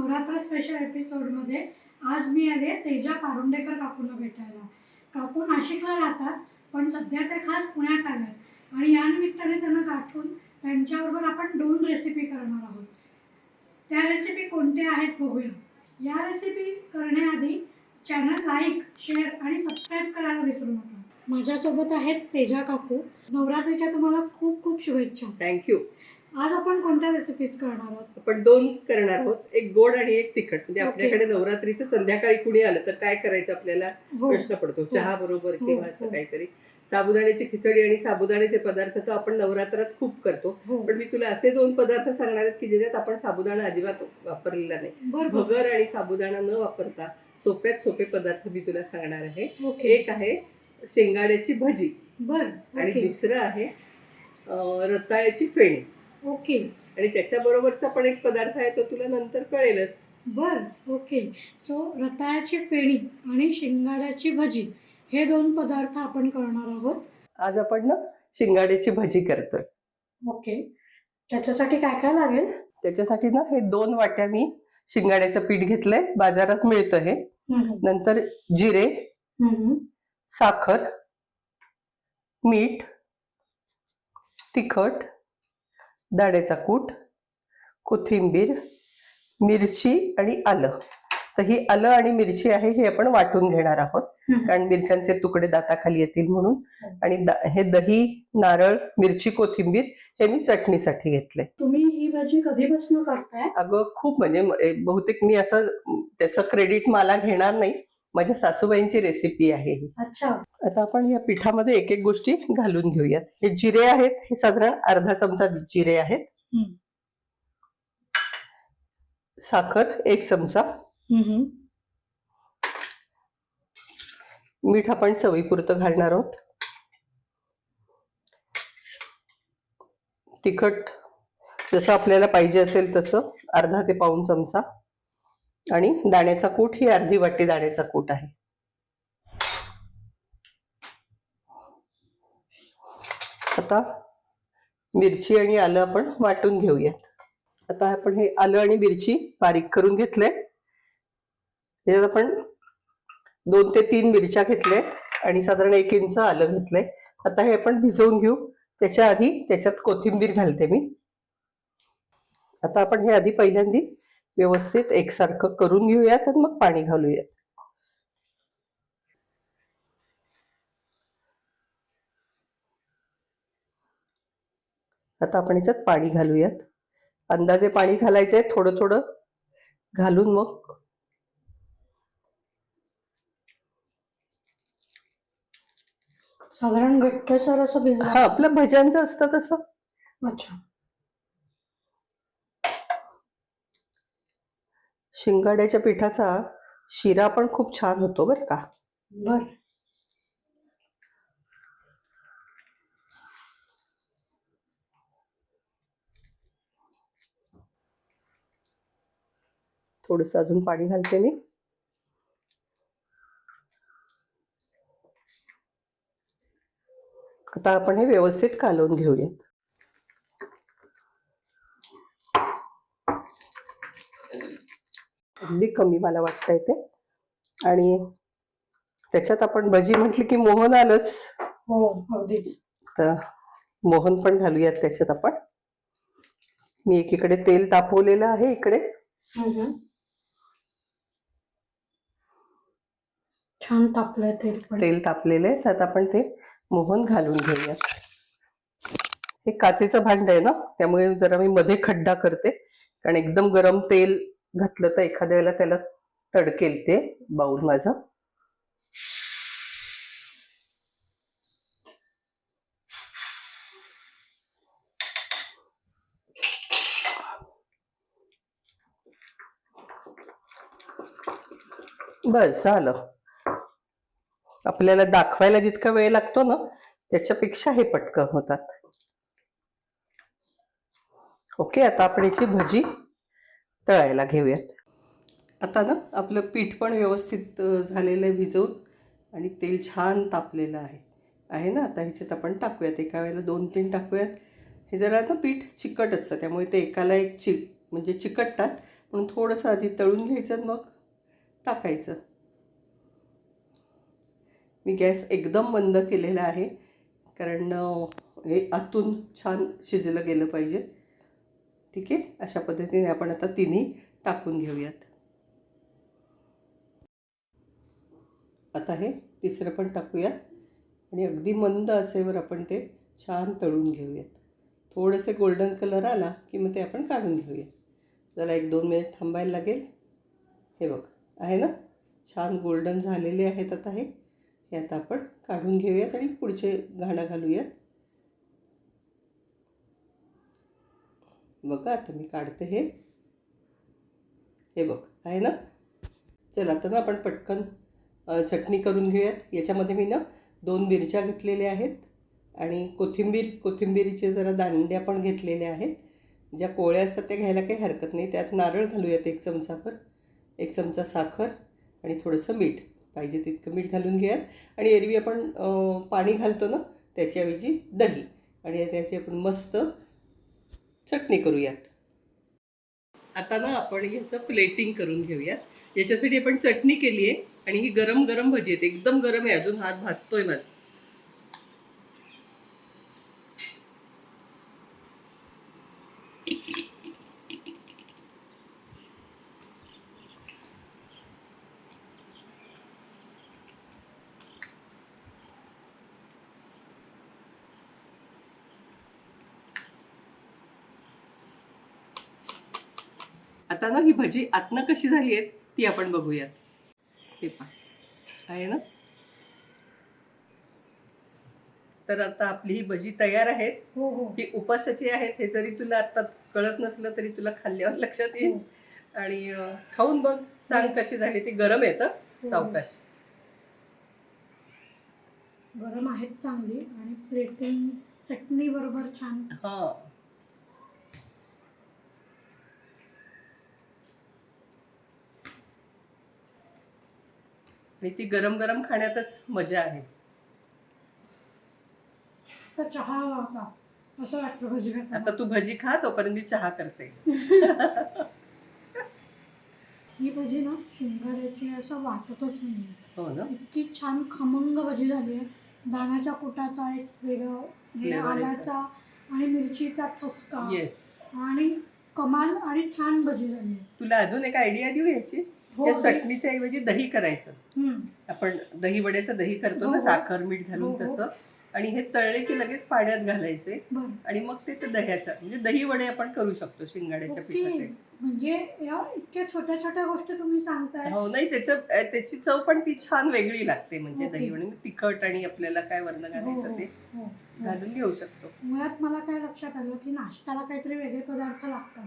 Navratra special एपिसोडमध्ये आज मी आले तेजा पारुंडेकर काकूला भेटायला. काकू नाशिकला राहतात पण सध्या ते खास पुण्यात आल्यात आणि या निमित्ताने त्यांना गाठून त्यांच्याबरोबर आपण दोन रेसिपी करणार आहोत. त्या रेसिपी कोणत्या आहेत बघूया. या रेसिपी करण्याआधी चॅनल लाईक शेअर आणि सबस्क्राईब करायला विसरू नका. माझ्यासोबत आहेत तेजा काकू. नवरात्रीच्या तुम्हाला खूप खूप शुभेच्छा. थँक्यू आज आपण कोणत्या रेसिपीज करणार आहोत? आपण दोन करणार आहोत. एक गोड आणि एक तिखट. म्हणजे. आपल्याकडे नवरात्रीचं संध्याकाळी कुणी आलं तर काय करायचं आपल्याला? हो. प्रश्न पडतो. चहा बरोबर हो, किंवा असं हो. काहीतरी. साबुदाण्याची खिचडी आणि साबुदाण्याचे पदार्थ तर आपण नवरात्रात खूप करतो. हो. पण मी तुला असे दोन पदार्थ सांगणार आहेत की ज्याच्यात आपण साबुदाणा अजिबात वापरलेला नाही. भगर आणि साबुदाणा न वापरता सोप्यात सोपे पदार्थ मी तुला सांगणार आहे. एक आहे शेंगाड्याची भजी. बरं आणि दुसरं आहे रताळ्याची फेणी. ओके. आणि त्याच्याबरोबरचा पण एक पदार्थ आहे तो तुला नंतर कळेलच. बरं ओके. सो रताळ्याची फेणी आणि शेंगाड्याची भजी हे दोन पदार्थ आपण करणार आहोत. आज आपण ना शिंगाड्याची भजी करतोय ओके. त्याच्यासाठी काय काय लागेल? त्याच्यासाठी ना हे दोन वाट्या मी शिंगाड्याचं पीठ घेतलंय बाजारात मिळतं हे. नंतर जिरे साखर मीठ तिखट दाण्याचा कूट कोथिंबीर मिरची आणि आलं. तर ही आलं आणि मिरची आहे हे आपण वाटून घेणार आहोत. कारण मिरच्यांचे तुकडे दाताखाली येतील म्हणून. आणि हे दही नारळ मिरची कोथिंबीर हे मी चटणीसाठी घेतले. तुम्ही ही भाजी कधीपासून करताय? अगं खूप म्हणजे बहुतेक मी असं त्याचं क्रेडिट मला घेणार नाही. माझ्या सासूबाईंची रेसिपी आहे ही. अच्छा. आता आपण या पिठामध्ये एक एक गोष्टी घालून घेऊयात. हे जिरे आहेत हे साधारण अर्धा चमचा जिरे आहेत. साखर एक चमचा. मीठ आपण चवीपुरतं घालणार आहोत. तिखट जसं आपल्याला पाहिजे असेल तसं अर्धा ते पाऊण चमचा. आणि दाण्याचा कूट ही अर्धी वाटी दाण्याचा कूट आहे. आता मिरची आणि आलं आपण वाटून घेऊयात. आता आपण हे आलं आणि मिरची बारीक करून घेतले. त्याच्यात आपण दोन ते तीन मिरच्या घेतल्या आणि साधारण एक इंच आलं घेतलंय. आता हे आपण भिजवून घेऊ. त्याच्या आधी त्याच्यात कोथिंबीर घालते मी. आता आपण हे आधी पहिल्यांदी व्यवस्थित एकसारखं करून घेऊयात आणि मग पाणी घालूयात. आता आपण याच्यात पाणी घालूयात. अंदाजे पाणी घालायचंय थोडं थोडं. घालून मग साधारण घट्टसर असं हा आपलं भज्यांचं असतं तसं. अच्छा. शिंगाड्याच्या पिठाचा शिरा पण खूप छान होतो बरं का. बर. थोडस अजून पाणी घालते मी. आता आपण हे व्यवस्थित कालवून घेऊयात. अगदी कमी मला वाटतंय ते. आणि त्याच्यात आपण भजी म्हटली की मोहन आलंच. हो अगदीच. तर मोहन पण घालूयात त्याच्यात आपण. मी एकीकडे तेल तापवलेलं आहे इकडे. छान तापलंय तेल तेल तापलेलं आहे त्यात आपण ते मोहन घालून घेऊयात. हे काचेचं भांड आहे ना त्यामुळे जरा मी मध्ये खड्डा करते. कारण एकदम गरम तेल घातलं तर एखाद्या वेळेला त्याला तडकेल ते बाऊल माझं. बस झालं. आपल्याला दाखवायला जितका वेळ लागतो ना त्याच्यापेक्षा हे पटकन होतात. ओके आता आपण याची भजी तळायला घेऊयात. आता ना आपलं पीठ पण व्यवस्थित झालेलं आहे भिजवून आणि तेल छान तापलेलं आहे. आहे ना? आता ह्याच्यात आपण टाकूयात. एका वेळेला दोन तीन टाकूयात. हे जरा ना पीठ चिकट असतं त्यामुळे ते एकाला एक चि म्हणजे चिकटतात. म्हणून थोडंसं आधी तळून घ्यायचं मग टाकायचं. मी गॅस एकदम बंद केलेला आहे कारण हे आतून छान शिजलं गेलं पाहिजे. ठीक आहे? अशा पद्धतीने आपण आता तिन्ही टाकून घेऊयात. आता हे तिसरं पण टाकूयात. आणि अगदी मंद असेवर आपण ते छान तळून घेऊयात. थोडेसे गोल्डन कलर आला की मग ते आपण काढून घेऊया जरा एक दोन मिनिट थांबायला लागेल. हे बघ आहे ना? छान गोल्डन झालेले आहेत आता हे. हे आता आपण काढून घेऊयात आणि पुढचे घाणं घालूयात. बघा आता मी काढते हे. हे बघ आहे ना? चल आता ना आपण पटकन चटणी करून घेऊयात. याच्यामध्ये मी ना दोन मिरच्या घेतलेल्या आहेत आणि कोथिंबीर कोथिंबीरीचे जरा दांड्या पण घेतलेल्या आहेत. ज्या कोळ्या असतात त्या घ्यायला काही हरकत नाही. त्यात नारळ घालूयात एक चमचाभर. एक चमचा साखर आणि थोडंसं मीठ. पाहिजे तितकं मीठ घालून घेऊयात. आणि एरवी आपण पाणी घालतो ना त्याच्याऐवजी दही. आणि त्याची आपण मस्त चटणी करूयात. आता ना आपण ह्याचं प्लेटिंग करून घेऊयात. याच्यासाठी आपण चटणी केली आहे आणि ही गरम गरम भजी आहेत. एकदम गरम आहे. अजून हात भासतोय माझा. आता ना ही भजी आतनं कशी झाली आहेत ती आपण बघूयात. हे पहा. आहे ना? तर आता आपली ही भजी तयार आहेत. हो हो. ही उपासाची आहेत. हे जरी तुला आता कळत नसलं तरी तुला खाल्ल्यावर लक्षात येईल. हो. आणि खाऊन बघ. सांग. कशी झाली ती. गरम येतं हो. सावकाश. गरम आहेत चांगली आणि प्लेटिंग चटणी बरोबर छान. हा. आणि ती गरम गरम खाण्यातच मजा आहे. तर चहा होता असं वाटतं भजी. आता तू भजी खा तोपर्यंत मी चहा करते. ही भजी ना शिंगाड्याची असं वाटतच नाही हो ना? इतकी छान खमंग भजी झाली आहे. दाण्याच्या कुटाचा एक वेगळा म्हणजे Flavor येतो. आल्याचा आणि मिरचीचा ठसका. येस आणि कमाल आणि छान भजी झाली आहे. तुला अजून एक आयडिया देऊ याची? हो या चटणीच्या ऐवजी दही करायचं हम्म. आपण दही वड्याचं दही करतो हो, ना हो. साखर मीठ हो, घालून हो. तसं आणि हे तळले की लगेच पाण्यात घालायचे आणि मग ते दह्याचं म्हणजे दही वडे आपण करू शकतो शिंगाड्याच्या पिठाचे म्हणजे या इतक्या छोट्या छोट्या गोष्टी तुम्ही सांगताय हो नाही त्याच्या त्याची चव पण ती छान वेगळी लागते म्हणजे. दही वडे तिखट आणि आपल्याला काय वर्ण हो, घालायचं हो, ते हो, हो. घालून घेऊ शकतो मुळात मला काय लक्षात आलं की नाश्त्याला काहीतरी वेगळे पदार्थ लागतात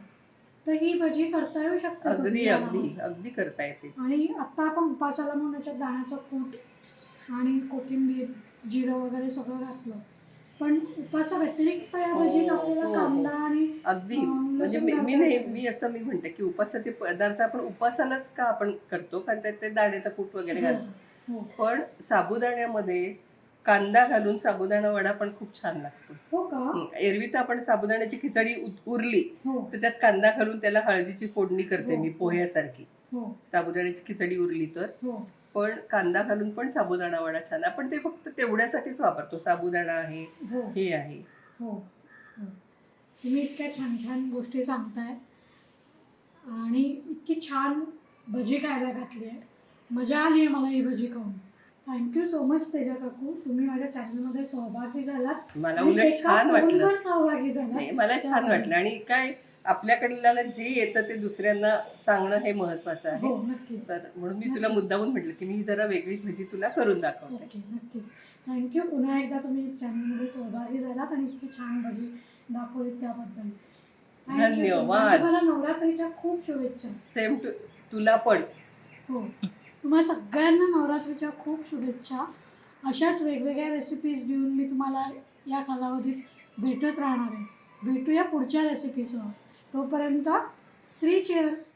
तर ही भजी करता येऊ शकते अगदी अगदी. अगदी करता येते. आणि आता आपण उपासाला म्हणून याच्यात दाण्याचं कूट आणि कोथिंबीर जिरं वगैरे सगळं घातलं. पण उपासा व्यतिरिक्त या हो, भजीत आपल्याला हो, कांदा आणि अगदी. अं, म्हणजे लसूण मी नाही. मी असं मी म्हणते की उपासाचे पदार्थ आपण उपासालाच का आपण करतो? कारण त्यात ते दाण्याचा कूट वगैरे घालतो. हो, हो. पण साबुदाण्यामध्ये कांदा घालून साबुदाणा वडा पण खूप छान लागतो. हो का? हं, एरवी तर आपण साबुदाण्याची खिचडी उरली हो. तर त्यात कांदा घालून त्याला हळदीची फोडणी करते हो. मी पोह्यासारखी. हो. साबुदाण्याची खिचडी उरली तर. हो. पण कांदा घालून पण साबुदाणा वडा छान आपण ते फक्त तेवढ्यासाठीच वापरतो साबुदाणा आहे हो. हे आहे. हो. हो. तुम्ही इतक्या छान छान गोष्टी सांगताय. आणि इतकी छान भजी खायला घातली आहे. मजा आली आहे मला ही भजी खाऊन. थँक्यू सो मच तेजा काकू. तुम्ही माझ्या चॅनलमध्ये सहभागी झालात. मला आणि उलट एका छान वाटलं. फोनवर सहभागी झालात. नाही मला छान वाटलं. आणि काय आपल्याकडल्याला जे येतं ते दुसऱ्यांना सांगणं हे महत्वाचं आहे. हो नक्कीच. तर म्हणून मी तुला मुद्दामून म्हटलं की मी जरा वेगळी भजी तुला करून दाखवते. ओके नक्कीच. थँक्यू पुन्हा एकदा तुम्ही चॅनलमध्ये सहभागी झालात आणि इतकी छान भजी दाखवलीत त्याबद्दल. Thank you so much. धन्यवाद. तुम्हाला नवरात्रीच्या खूप शुभेच्छा. सेम टू तुला पण. हो. तुम्हाला सगळ्यांना नवरात्रीच्या खूप शुभेच्छा. अशाच वेगवेगळ्या रेसिपीज घेऊन मी तुम्हाला या कालावधीत भेटत राहणार आहे. भेटूया पुढच्या रेसिपीसह तोपर्यंत थ्री चेअर्स